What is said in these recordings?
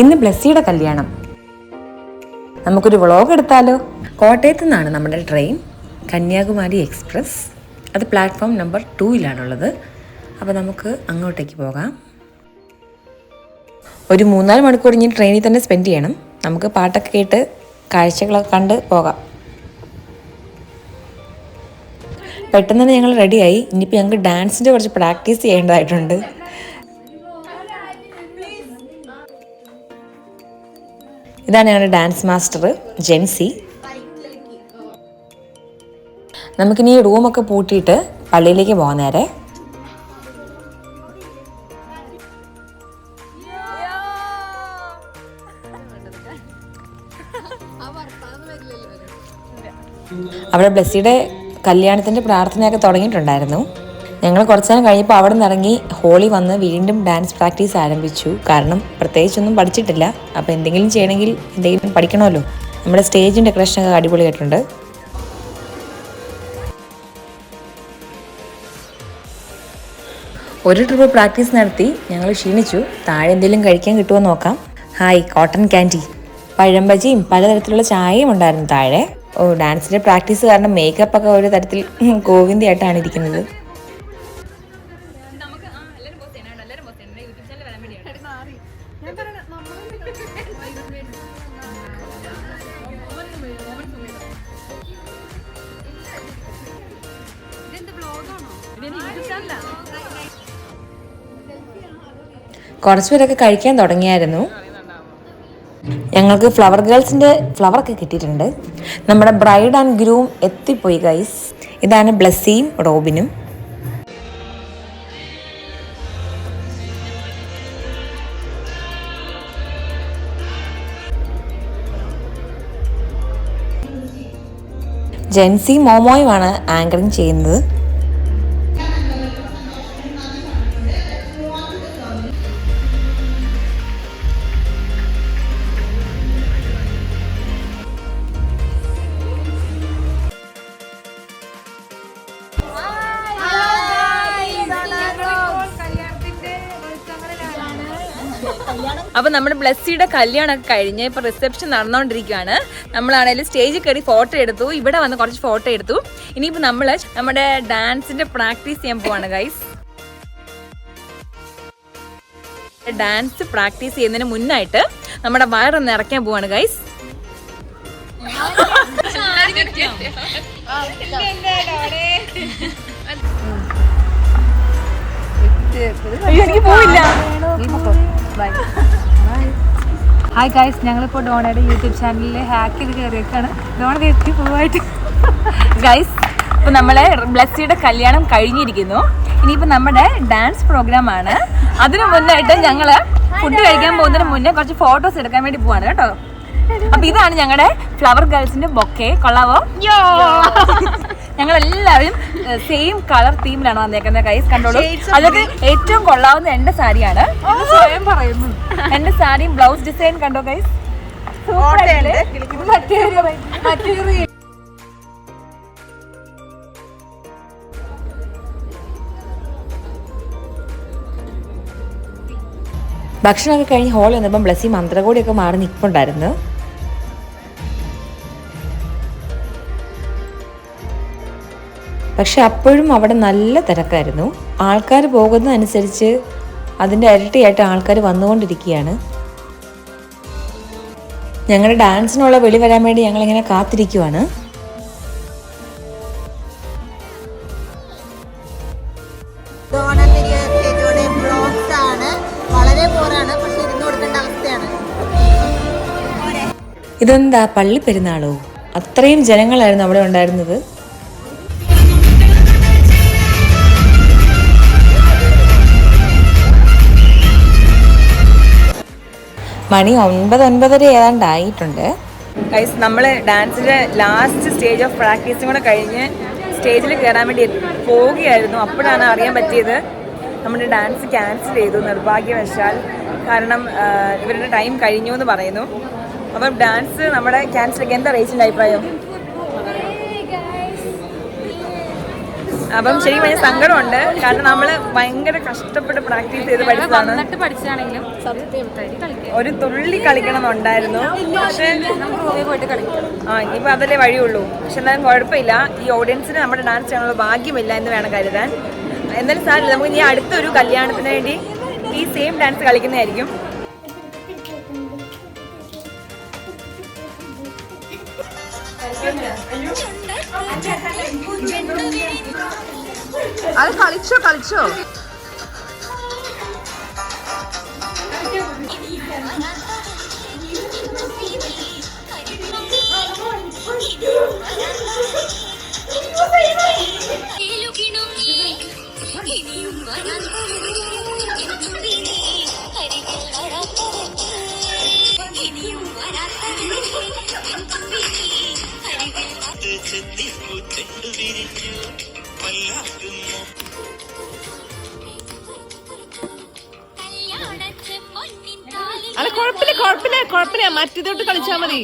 ഇന്ന് ബ്ലസ്സിയുടെ കല്യാണം. നമുക്കൊരു വ്ളോഗ് എടുത്താലോ? കോട്ടയത്തു നിന്നാണ് നമ്മുടെ ട്രെയിൻ കന്യാകുമാരി എക്സ്പ്രസ്. അത് പ്ലാറ്റ്ഫോം നമ്പർ ടൂയിലാണുള്ളത് അപ്പോൾ നമുക്ക് അങ്ങോട്ടേക്ക് പോകാം. ഒരു മൂന്നാൽ മണിക്കൂർ ഇനി ട്രെയിനിൽ തന്നെ സ്പെൻഡ് ചെയ്യണം. നമുക്ക് പാട്ടൊക്കെ കേട്ട് കാഴ്ചകളൊക്കെ കണ്ട് പോകാം. പെട്ടെന്ന് തന്നെ ഞങ്ങൾ റെഡിയായി. ഇനിയിപ്പോൾ ഞങ്ങൾക്ക് ഡാൻസിന്റെ കുറച്ച് പ്രാക്ടീസ് ചെയ്യേണ്ടതായിട്ടുണ്ട്. ഇതാണ് ഞങ്ങളുടെ ഡാൻസ് മാസ്റ്റർ ജെൻസി നമുക്കിനി റൂമൊക്കെ പൂട്ടിയിട്ട് പള്ളിയിലേക്ക് പോകാൻ നേരെ. അവിടെ ബ്ലസ്സിയുടെ കല്യാണത്തിന്റെ പ്രാർത്ഥനയൊക്കെ തുടങ്ങിയിട്ടുണ്ടായിരുന്നു. ഞങ്ങൾ കുറച്ച് നേരം കഴിഞ്ഞപ്പോൾ അവിടെ നിന്ന് ഇറങ്ങി ഹോളി വന്ന് വീണ്ടും ഡാൻസ് പ്രാക്ടീസ് ആരംഭിച്ചു. കാരണം പ്രത്യേകിച്ചൊന്നും പഠിച്ചിട്ടില്ല. അപ്പോൾ എന്തെങ്കിലും ചെയ്യണമെങ്കിൽ എന്തെങ്കിലും പഠിക്കണമല്ലോ. നമ്മുടെ സ്റ്റേജിന്റെ ഡെക്കറേഷനൊക്കെ അടിപൊളിയായിട്ടുണ്ട് ഒരു ട്രിപ്പ് പ്രാക്ടീസ് നടത്തി. ഞങ്ങൾ ക്ഷീണിച്ചു. താഴെ എന്തെങ്കിലും കഴിക്കാൻ കിട്ടുമോ നോക്കാം. Hi cotton candy. പഴംബജിയും പലതരത്തിലുള്ള ചായയും ഉണ്ടായിരുന്നു താഴെ. ഓ ഡാൻസിന്റെ പ്രാക്ടീസ് കാരണം മേക്കപ്പ് ഒക്കെ ഒരു തരത്തിൽ ഗോവിന്ദയായിട്ടാണ് ഇരിക്കുന്നത്. കുറച്ചുപേരൊക്കെ കഴിക്കാൻ തുടങ്ങിയായിരുന്നു. ഞങ്ങൾക്ക് ഫ്ലവർ ഗേൾസിന്റെ ഫ്ലവർ ഒക്കെ കിട്ടിയിട്ടുണ്ട്. നമ്മുടെ ബ്രൈഡ് ആൻഡ് ഗ്രൂം എത്തിപ്പോയി ഗൈസ് ഇതാണ് ബ്ലസ്സിയും റോബിനും. ജെൻസി മോമോയുമാണ് ആങ്കറിങ് ചെയ്യുന്നത്. അപ്പൊ നമ്മുടെ ബ്ലസ്സിയുടെ കല്യാണമൊക്കെ കഴിഞ്ഞ് ഇപ്പൊ റിസപ്ഷൻ നടന്നുകൊണ്ടിരിക്കുകയാണ് നമ്മളാണെങ്കിലും സ്റ്റേജിൽ കയറി ഫോട്ടോ എടുത്തു. ഇവിടെ വന്ന് കുറച്ച് ഫോട്ടോ എടുത്തു. ഇനിയിപ്പോ നമ്മൾ നമ്മുടെ ഡാൻസിന്റെ പ്രാക്ടീസ് ചെയ്യാൻ പോവാണ് ഗൈസ് ഡാൻസ് പ്രാക്ടീസ് ചെയ്യുന്നതിന് മുന്നായിട്ട് നമ്മുടെ വയറൊന്ന് ഇറക്കാൻ പോവാണ് ഗൈസ് എനിക്ക് പോയില്ല ഹായ് ഗായ്സ് ഞങ്ങളിപ്പോൾ ഡോണയുടെ യൂട്യൂബ് ചാനലിൽ ഹാക്ക് ചെയ്ത് കയറിയേക്കാണ്. ഡോണ കയറ്റി പോവായിട്ട് ഗൈസ് ഇപ്പം നമ്മളെ ബ്ലസ്സിയുടെ കല്യാണം കഴിഞ്ഞിരിക്കുന്നു. ഇനിയിപ്പോൾ നമ്മുടെ ഡാൻസ് പ്രോഗ്രാം ആണ്. അതിനു മുന്നായിട്ട് ഞങ്ങൾ ഫുഡ് കഴിക്കാൻ പോകുന്നതിന് മുന്നേ കുറച്ച് ഫോട്ടോസ് എടുക്കാൻ വേണ്ടി പോവാണ് കേട്ടോ. അപ്പൊ ഇതാണ് ഞങ്ങളുടെ ഫ്ലവർ ഗേൾസിന്റെ ബൊക്കെ കൊള്ളാവോ? ഞങ്ങൾ എല്ലാവരും സെയിം കളർ തീമിലാണ് വന്നേക്കുന്നത് കൈസ് കണ്ടോളൂ. അതൊക്കെ ഏറ്റവും കൊള്ളാവുന്ന എന്റെ സാരിയാണ്. സ്വയം പറയുന്നു. എന്റെ സാരിയും ബ്ലൗസ് ഡിസൈൻ കണ്ടോ കൈസ് മറ്റൊരു മറ്റൊരു ഭക്ഷണമൊക്കെ കഴിഞ്ഞ് ഹോളിൽ വന്നപ്പം ബ്ലസ്സി മന്ത്രകോടിയൊക്കെ മാറി നിൽപ്പുണ്ടായിരുന്നു പക്ഷെ അപ്പോഴും അവിടെ നല്ല തിരക്കായിരുന്നു. ആൾക്കാർ പോകുന്നതനുസരിച്ച് അതിന്റെ ഇരട്ടിയായിട്ട് ആൾക്കാർ വന്നുകൊണ്ടിരിക്കുകയാണ്. ഞങ്ങളുടെ ഡാൻസിനുള്ള വെളി വരാൻ വേണ്ടി ഞങ്ങളിങ്ങനെ കാത്തിരിക്കുവാണ്. ഇതെന്താ പള്ളി പെരുന്നാളോ അത്രയും ജനങ്ങളായിരുന്നു അവിടെ ഉണ്ടായിരുന്നത്. മണി ഒൻപത് ഒൻപതര ഏതാണ്ട് ആയിട്ടുണ്ട് നമ്മൾ ഡാൻസിന്റെ ലാസ്റ്റ് സ്റ്റേജ് ഓഫ് പ്രാക്ടീസും കൂടെ കഴിഞ്ഞ് സ്റ്റേജിൽ കയറാൻ വേണ്ടി പോവുകയായിരുന്നു. അപ്പോഴാണ് അറിയാൻ പറ്റിയത് നമ്മുടെ ഡാൻസ് ക്യാൻസൽ ചെയ്തു നിർഭാഗ്യവശാൽ. കാരണം ഇവരുടെ ടൈം കഴിഞ്ഞു എന്ന് പറയുന്നു. അപ്പം ഡാൻസ് നമ്മുടെ ക്യാൻസൽ എന്താ റേസിന്റെ അഭിപ്രായം? അപ്പം ശരിക്കും ഭയങ്കര സങ്കടമുണ്ട്. കാരണം നമ്മൾ ഭയങ്കര കഷ്ടപ്പെട്ട് പ്രാക്ടീസ് ചെയ്ത് പഠിച്ചതാണ്. ഒരു തുള്ളി കളിക്കണം എന്നുണ്ടായിരുന്നു പക്ഷേ നമുക്ക് പോയിട്ട് കളിക്കാം. ആ ഇനിയിപ്പോൾ അതല്ലേ വഴിയുള്ളൂ. പക്ഷെ എന്നാലും കുഴപ്പമില്ല. ഈ ഓഡിയൻസിന് നമ്മുടെ ഡാൻസ് ചെയ്യാനുള്ള ഭാഗ്യമില്ല എന്ന് വേണം കരുതാൻ. എന്തായാലും സാറില്ല നമുക്ക് ഇനി അടുത്തൊരു കല്യാണത്തിന് വേണ്ടി ഈ സെയിം ഡാൻസ് കളിക്കുന്നതായിരിക്കും. അത് കളിച്ചോ കളിച്ചോ ഇനിയും വരാൻ ഇനിയും കുഴപ്പമില്ല കുഴപ്പമില്ല. മറ്റേതോട്ട് കളിച്ചാ മതി.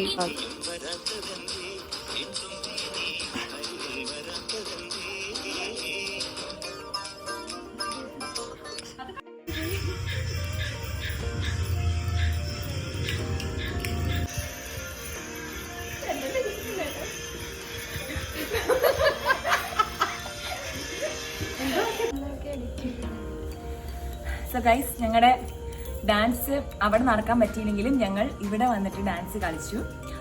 സോ ഗൈസ് ഞങ്ങളുടെ ഡാൻസ് അവിടെ നടക്കാൻ പറ്റിയില്ലെങ്കിലും ഞങ്ങൾ ഇവിടെ വന്നിട്ട് ഡാൻസ് കളിച്ചു.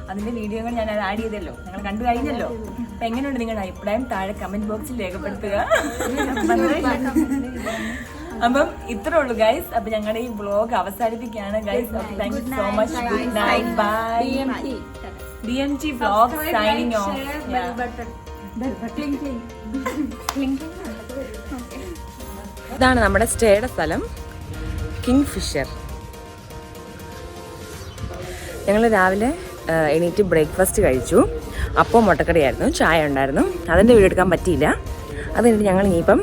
അതിന്റെ വീഡിയോകൾ ഞാൻ അത് ആഡ് ചെയ്തല്ലോ. ഞങ്ങൾ കണ്ടു കഴിഞ്ഞല്ലോ. അപ്പൊ എങ്ങനെയുണ്ട് നിങ്ങളുടെ അഭിപ്രായം? താഴെ കമന്റ് ബോക്സിൽ രേഖപ്പെടുത്തുക. അപ്പം ഇത്രേ ഉള്ളൂ ഗൈസ് അപ്പൊ ഞങ്ങളുടെ ഈ ബ്ലോഗ് അവസാനിപ്പിക്കുകയാണ് guys thank you so much good night bye D M T blog signing off ഇതാണ് നമ്മുടെ സ്റ്റേയുടെ സ്ഥലം. കിങ് ഫിഷർ ഞങ്ങൾ രാവിലെ എണീറ്റ് ബ്രേക്ക്ഫാസ്റ്റ് കഴിച്ചു. അപ്പോൾ മുട്ടക്കടയായിരുന്നു ചായ ഉണ്ടായിരുന്നു. അതിന്റെ വീഡിയോ എടുക്കാൻ പറ്റിയില്ല. അത് ഞങ്ങൾ ഇനിയിപ്പം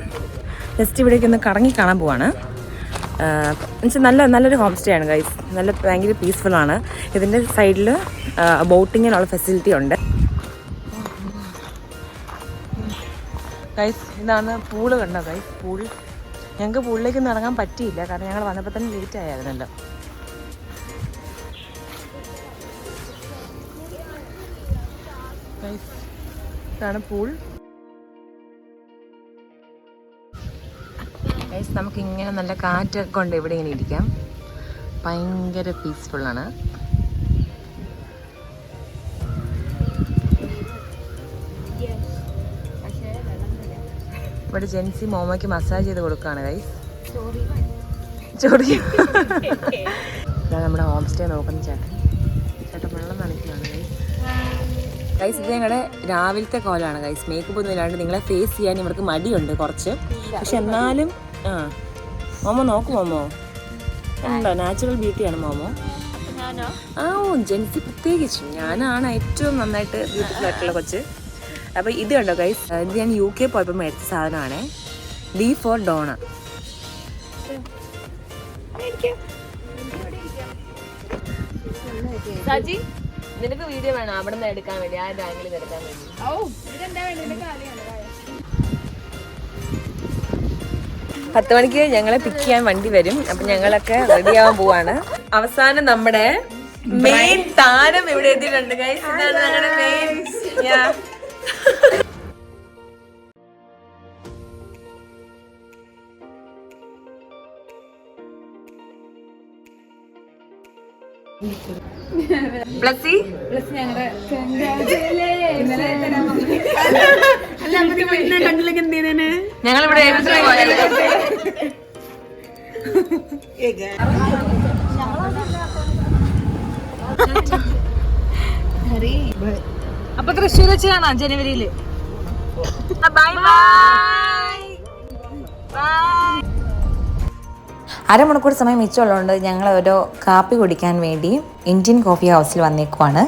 ജസ്റ്റ് ഇവിടേക്ക് ഒന്ന് കറങ്ങി കാണാൻ പോവാണ്. എന്നുവെച്ചാൽ നല്ല നല്ലൊരു ഹോം സ്റ്റേ ആണ് ഗൈസ് നല്ല ഭയങ്കര പീസ്ഫുൾ ആണ്. ഇതിന്റെ സൈഡിൽ ബോട്ടിങ്ങിനുള്ള ഫെസിലിറ്റി ഉണ്ട്. ഗൈസ് ഇതാണ് പൂൾ കണ്ടോ ഗൈസ് പൂൾ ഞങ്ങൾക്ക് പുള്ളിലേക്ക് ഒന്നും ഇറങ്ങാൻ പറ്റിയില്ല. കാരണം ഞങ്ങൾ വന്നപ്പോൾ തന്നെ ലേറ്റ് ആയിരുന്നല്ലോ. ഇതാണ് പൂൾ നമുക്ക് ഇങ്ങനെ നല്ല കാറ്റൊക്കെ കൊണ്ട് ഇവിടെ ഇങ്ങനെ ഇരിക്കാം. ഭയങ്കര പീസ്ഫുൾ ഇവിടെ ജെൻസി മോമയ്ക്ക് മസാജ് ചെയ്ത് കൊടുക്കുകയാണ് ഗൈസ് ചോറി ഇതാണ് നമ്മുടെ ഹോം സ്റ്റേ നോക്കുന്ന ചേട്ടൻ. ചേട്ടൻ വെള്ളം നനയ്ക്കുകയാണ് ഗൈസ് ഗൈസ് ഇത് ഞങ്ങളുടെ രാവിലത്തെ കോലമാണ് ഗൈസ് മേക്കപ്പ് ഒന്നും ഇല്ലാണ്ട് നിങ്ങളെ ഫേസ് ചെയ്യാൻ ഇവർക്ക് മടിയുണ്ട് കുറച്ച്. പക്ഷെ എന്നാലും ആ. മോമോ നോക്കു മോമോ. ഉണ്ടോ നാച്ചുറൽ ബ്യൂട്ടിയാണ് മോമോ. ആ ഓ ജെൻസി പ്രത്യേകിച്ചും. ഞാനാണ് ഏറ്റവും നന്നായിട്ട് ബ്യൂട്ടിഫുൾ ആയിട്ടുള്ള കൊച്ച്. അപ്പോൾ ഇത് കണ്ടോ ഗൈസ് ഇത് ഞാൻ യു കെ പോയപ്പോൾ മേടിച്ച സാധനമാണ്. ഡി ഫോർ ഡോണ സജി നിനക്ക് വീഡിയോ വേണം? അവിടെ നിന്ന് എടുക്കാൻ വേണ്ടി ആ ബാങ്കിൽ നിന്ന് എടുക്കാൻ വേണ്ടി. പത്ത് മണിക്ക് ഞങ്ങളെ പിക്ക് ചെയ്യാൻ വണ്ടി വരും. അപ്പൊ ഞങ്ങളൊക്കെ റെഡി ആവാൻ പോവാണ്. അവസാനം നമ്മുടെ മെയിൻ താരം ഇവിടെ എത്തിയിട്ടുണ്ട് guys. ഇതാണ് ഞങ്ങളുടെ മെയിൻ ബ്ലസ്സി ഞങ്ങളിവിടെ ഏൽപ്പിച്ചിട്ട് പോയത് അപ്പൊ തൃശ്ശൂർ വെച്ച് കാണാം ജനുവരിയിൽ. ബൈ ബൈ അരമണിക്കൂർ സമയം മിച്ചമുള്ളതുകൊണ്ട് ഞങ്ങൾ ഓരോ കാപ്പി കുടിക്കാൻ വേണ്ടി ഇന്ത്യൻ കോഫി ഹൗസിൽ വന്നേക്കുവാണ്.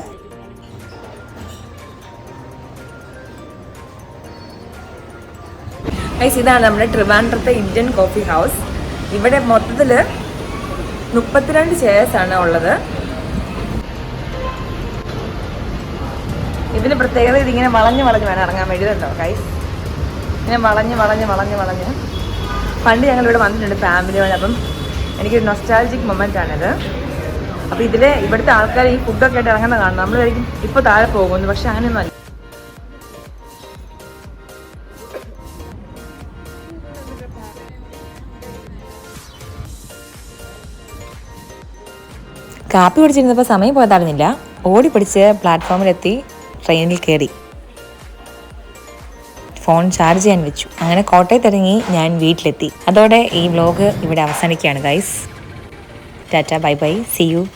ഇതാണ് നമ്മുടെ ട്രിവാൻഡ്രത്തെ ഇന്ത്യൻ കോഫി ഹൗസ്. ഇവിടെ മൊത്തത്തിൽ മുപ്പത്തിരണ്ട് ചെയർസ് ആണ് ഉള്ളത്. ഇതിന് പ്രത്യേകത ഇതിങ്ങനെ വളഞ്ഞ് വളഞ്ഞ് വേണം ഇറങ്ങാൻ വേണ്ടി ഗൈസ് ഇങ്ങനെ വളഞ്ഞ് വളഞ്ഞ് വളഞ്ഞ് വളഞ്ഞ്. പണ്ട് ഞങ്ങൾ ഇവിടെ വന്നിട്ടുണ്ട് ഫാമിലിയോട് അപ്പം എനിക്കൊരു നൊസ്റ്റാലജിക് മൊമെന്റ് ആണിത്. അപ്പോൾ ഇതിൽ ഇവിടുത്തെ ആൾക്കാർ ഈ ഫുഡൊക്കെ ആയിട്ട് ഇറങ്ങുന്ന കാണും നമ്മൾ കഴിക്കും ഇപ്പോൾ താഴെ പോകുന്നു പക്ഷെ അങ്ങനെയൊന്നും കാപ്പി കുടിച്ചിരുന്നപ്പോൾ സമയം പോയതായിരുന്നില്ല ഓടി പിടിച്ച് പ്ലാറ്റ്ഫോമിലെത്തി ട്രെയിനിൽ കയറി. ഫോൺ ചാർജ് ചെയ്യാൻ വെച്ചു. അങ്ങനെ കോട്ടയത്ത് ഇറങ്ങി ഞാൻ വീട്ടിലെത്തി. അതോടെ ഈ വ്ലോഗ് ഇവിടെ അവസാനിക്കുകയാണ് guys tata bye bye. See you